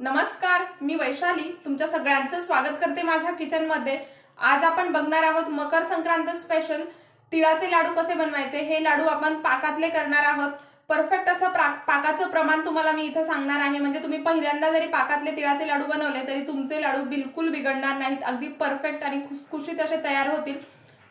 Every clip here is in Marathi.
नमस्कार मी वैशाली. तुमच्या सगळ्यांचं स्वागत करते माझ्या किचनमध्ये आज आपण बघणार आहोत मकर संक्रांत स्पेशल तिळाचे लाडू कसे बनवायचे? हे लाडू आपण पाकातले करणार आहोत. परफेक्ट असं पाकाचं प्रमाण तुम्हाला मी इथं सांगणार आहे. म्हणजे तुम्ही पहिल्यांदा जरी पाकातले तिळाचे लाडू बनवले तरी तुमचे लाडू बिलकुल बिघडणार नाहीत. अगदी परफेक्ट आणि खुसखुशीत असे तयार होतील.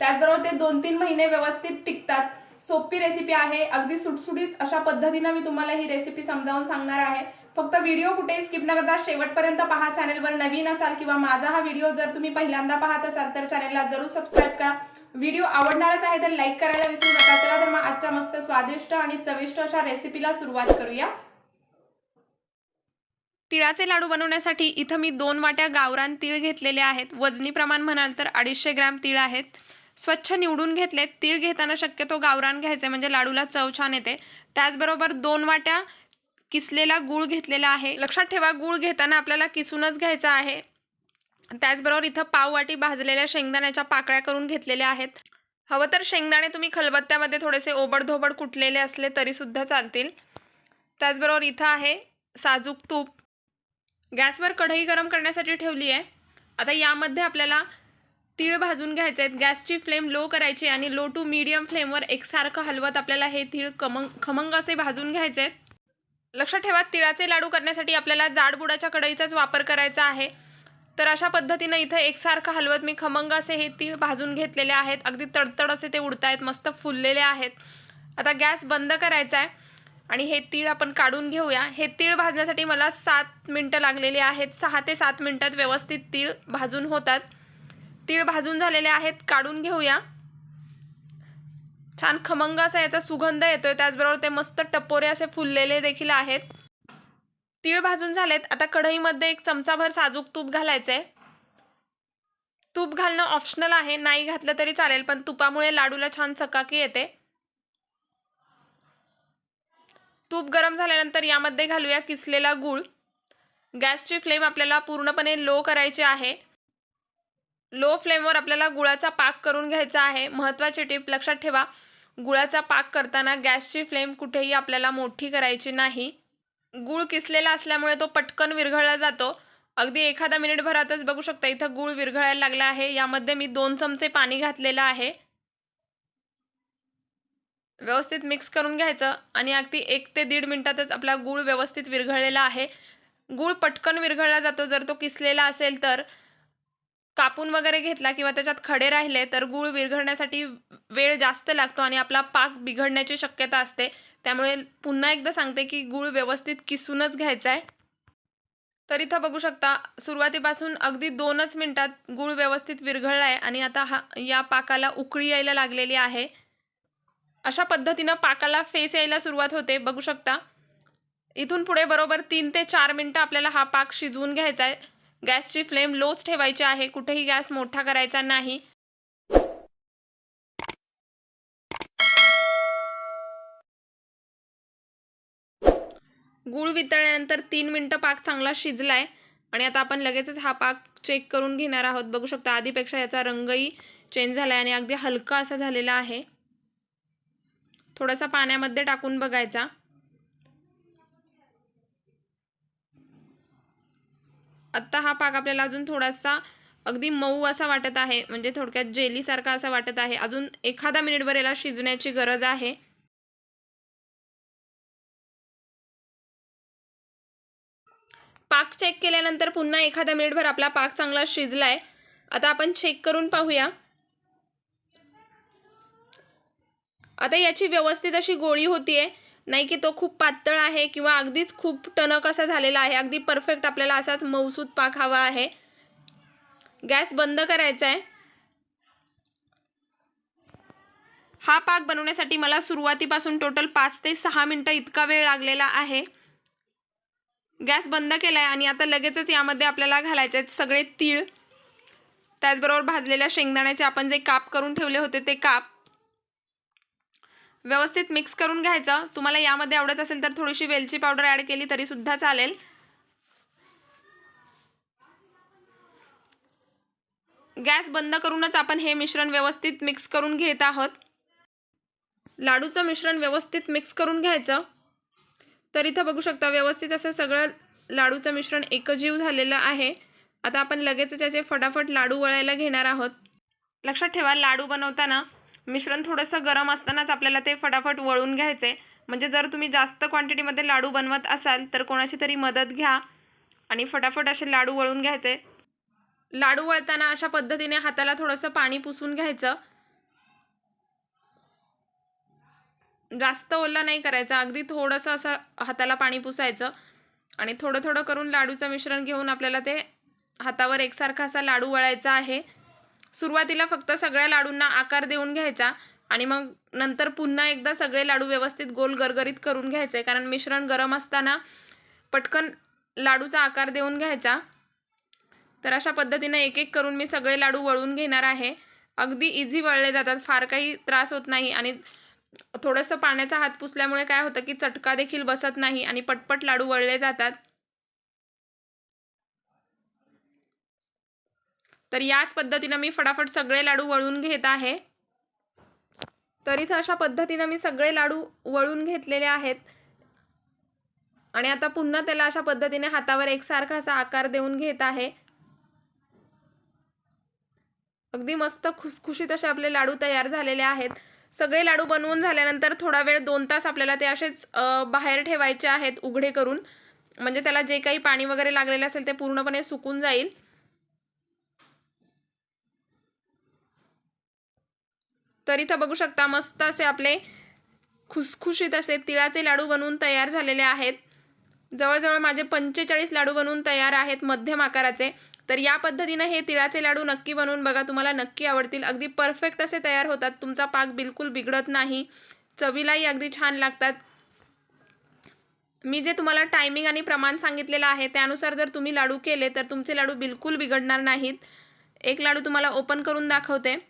त्याचबरोबर ते दोन तीन महिने व्यवस्थित टिकतात. सोपी रेसिपी आहे. अगदी सुटसुटीत अशा पद्धतीनं मी तुम्हाला ही रेसिपी समजावून सांगणार आहे. फक्त व्हिडिओ कुठे स्किप न करता शेवटपर्यंत पहा चॅनलवर नवीन असाल किंवा माझा हा व्हिडिओ जर तुम्ही पहिल्यांदा पाहत असाल तर चॅनलला जरूर सबस्क्राईब करा. व्हिडिओ आवडणारच आहे तर लाईक करायला विसरू नका. चला तर मग आजच्या मस्त स्वादिष्ट आणि चविष्ट अशा रेसिपीला सुरुवात करूया. तिळाचे लाडू बनवण्यासाठी इथं मी दोन वाट्या गावरान तीळ घेतलेले आहेत. वजनी प्रमाण म्हणाल तर अडीचशे ग्रॅम तीळ आहेत. स्वच्छ निवडून घेतलेत. तीळ घेताना शक्यतो गावरान घ्यायचे म्हणजे लाडूला चव छान येते. त्याचबरोबर दोन वाट्या किसलेला गूळ घेतलेला आहे? लक्षात ठेवा गूळ घेताना आपल्याला किसूनच घ्यायचा आहे. त्याचबरोबर इथं पाववाटी भाजलेल्या शेंगदाण्याच्या पाकळ्या करून घेतलेल्या आहेत. हवं तर शेंगदाणे तुम्ही खलबत्त्यामध्ये थोडेसे ओबडधोबड कुटलेले असले तरीसुद्धा चालतील. त्याचबरोबर इथं आहे साजूक तूप. गॅसवर कढई गरम करण्यासाठी ठेवली आहे. आता यामध्ये आपल्याला तीळ भाजून घ्यायचे आहेत. गॅसची फ्लेम लो करायची आणि लो टू मीडियम फ्लेमवर एकसारखं हलवत आपल्याला हे तीळ कमंग खमंग असे भाजून घ्यायचे आहेत. लक्षात ठेवा तिळाचे लाडू करण्यासाठी आपल्याला जाडबुडाच्या कढईचाच वापर करायचा आहे. तर अशा पद्धतीनं इथं एकसारखं हलवत मी खमंग असे हे तीळ भाजून घेतलेले आहेत. अगदी तडतड असे ते उडत आहेत मस्त फुललेले आहेत. आता गॅस बंद करायचा आहे आणि हे तीळ आपण काढून घेऊया. हे तीळ भाजण्यासाठी मला सात मिनटं लागलेली आहेत. सहा ते सात मिनटात व्यवस्थित तीळ भाजून होतात. तीळ भाजून झालेले आहेत काढून घेऊया. छान खमंग असा याचा सुगंध येतोय. त्याचबरोबर ते मस्त टपोरे असे फुललेले देखील आहेत. तीळ भाजून झालेत. आता कढईमध्ये एक चमचाभर साजूक तूप घालायचंय. तूप घालणं ऑप्शनल आहे. नाही घातलं तरी चालेल पण तुपामुळे लाडूला छान चकाकी येते. तूप गरम झाल्यानंतर यामध्ये घालूया किसलेला गूळ. गॅसची फ्लेम आपल्याला पूर्णपणे लो करायची आहे. लो फ्लेमवर आपल्याला गुळाचा पाक करून घ्यायचा आहे. महत्त्वाची टीप लक्षात ठेवा. गुळाचा पाक करताना गॅसची फ्लेम कुठेही आपल्याला मोठी करायची नाही. गूळ किसलेला असल्यामुळे तो पटकन विरघळला जातो. अगदी एखादा मिनिटभरातच बघू शकता इथं गूळ विरघळायला लागला आहे. यामध्ये मी दोन चमचे पाणी घातलेलं आहे. व्यवस्थित मिक्स करून घ्यायचं आणि अगदी एक ते दीड मिनटातच आपला गूळ व्यवस्थित विरघळलेला आहे. गूळ पटकन विरघळला जातो. जर तो किसलेला असेल तर कापून वगैरे घेतला किंवा त्याच्यात खडे राहिले तर गूळ विरघळण्यासाठी वेळ जास्त लागतो आणि आपला पाक बिघडण्याची शक्यता असते. त्यामुळे पुन्हा एकदा सांगते की गूळ व्यवस्थित किसूनच घ्यायचा आहे. तर इथं बघू शकता सुरुवातीपासून अगदी दोनच मिनटात गूळ व्यवस्थित विरघळला आहे आणि आता हा या पाकाला उकळी यायला लागलेली आहे. अशा पद्धतीनं पाकाला फेस यायला सुरुवात होते बघू शकता. इथून पुढे बरोबर तीन ते चार मिनटं आपल्याला हा पाक शिजवून घ्यायचा आहे. गॅसची फ्लेम लोच ठेवायची आहे कुठेही गॅस मोठा करायचा नाही. गूळ वितळल्यानंतर तीन मिनटं पाक चांगला शिजलाय आणि आता आपण लगेचच हा पाक चेक करून घेणार आहोत. बघू शकता आधीपेक्षा याचा रंगही चेंज झाला आहे आणि अगदी हलका असा झालेला आहे. थोडासा पाण्यामध्ये टाकून बघायचा. आत्ता हा पाक आपल्याला अजून थोडासा अगदी मऊ असा वाटत आहे म्हणजे थोडक्यात जेलीसारखा असा वाटत आहे. अजून एखादा मिनिटभर याला शिजण्याची गरज आहे. पाक चेक केल्यानंतर पुन्हा एखादा मिनिटभर आपला पाक चांगला शिजलाय. आता आपण चेक करून पाहूया. आता याची व्यवस्थित अशी गोळी होतीये. नाही की तो खूप पातळ आहे किंवा अगदीच खूप टणक असा झालेला आहे. अगदी परफेक्ट आपल्याला असाच मौसूद पाक हवा आहे. गॅस बंद करायचा आहे. हा पाक बनवण्यासाठी मला सुरुवातीपासून टोटल पाच ते सहा मिनटं इतका वेळ लागलेला आहे. गॅस बंद केला आहे आणि आता लगेचच यामध्ये आपल्याला घालायचे आहेत सगळे तीळ. त्याचबरोबर भाजलेल्या शेंगदाण्याचे आपण जे काप करून ठेवले होते ते काप. व्यवस्थित मिक्स करून घ्यायचं. तुम्हाला यामध्ये आवडत असेल तर थोडीशी वेलची पावडर ॲड केली तरीसुद्धा चालेल. गॅस बंद करूनच आपण हे मिश्रण व्यवस्थित मिक्स करून घेत आहोत. लाडूचं मिश्रण व्यवस्थित मिक्स करून घ्यायचं. तर इथं बघू शकता व्यवस्थित असं सगळं लाडूचं मिश्रण एकजीव झालेलं आहे. आता आपण लगेच त्याचे फटाफट लाडू वळायला घेणार आहोत. लक्षात ठेवा लाडू बनवताना मिश्रण थोडंसं गरम असतानाच आपल्याला ते फटाफट वळून घ्यायचे. म्हणजे जर तुम्ही जास्त क्वांटिटीमध्ये लाडू बनवत असाल तर कोणाची तरी मदत घ्या आणि फटाफट असे लाडू वळून घ्यायचे. लाडू वळताना अशा पद्धतीने हाताला थोडंसं पाणी पुसून घ्यायचं. जास्त ओला नाही करायचा अगदी थोडंसं असं हाताला पाणी पुसायचं आणि थोडं थोडं करून लाडूचं मिश्रण घेऊन आपल्याला ते हातावर एकसारखा असा लाडू वळायचा आहे. सुरुवातीला फक्त सगळ्या लाडूंना आकार देऊन घ्यायचा आणि मग नंतर पुन्हा एकदा सगळे लाडू व्यवस्थित गोल गरगरीत करून घ्यायचे. कारण मिश्रण गरम असताना पटकन लाडूचा आकार देऊन घ्यायचा. तर अशा पद्धतीनं एक एक करून मी सगळे लाडू वळून घेणार आहे. अगदी इझी वळले जातात. फार काही त्रास होत नाही आणि थोडंसं पाण्याचा हात पुसल्यामुळे काय होतं की चटका देखील बसत नाही आणि पटपट लाडू वळले जातात. तर याच पद्धतीनं मी फटाफट सगळे लाडू वळून घेत आहे. तर इथं अशा पद्धतीनं मी सगळे लाडू वळून घेतलेले आहेत. आणि आता पुन्हा त्याला अशा पद्धतीने हातावर एकसारखा असा आकार देऊन घेत आहे. अगदी मस्त खुसखुशीत असे आपले लाडू तयार झालेले आहेत. सगळे लाडू बनवून झाल्यानंतर थोडा वेळ दोन तास आपल्याला ते असेच बाहेर ठेवायचे आहेत उघडे करून. म्हणजे त्याला जे काही पाणी वगैरे लागलेले असेल ते पूर्णपणे सुकून जाईल. तर इथं बघू शकता मस्त असे आपले खुसखुशीत असे तिळाचे लाडू बनवून तयार झालेले आहेत. जवळजवळ माझे पंचेचाळीस लाडू बनवून तयार आहेत मध्यम आकाराचे. तर या पद्धतीनं हे तिळाचे लाडू नक्की बनवून बघा तुम्हाला नक्की आवडतील. अगदी परफेक्ट असे तयार होतात. तुमचा पाक बिलकुल बिघडत नाही. चवीलाही अगदी छान लागतात. मी जे तुम्हाला टायमिंग आणि प्रमाण सांगितलेलं आहे त्यानुसार जर तुम्ही लाडू केले तर तुमचे लाडू बिलकुल बिघडणार नाहीत. एक लाडू तुम्हाला ओपन करून दाखवते.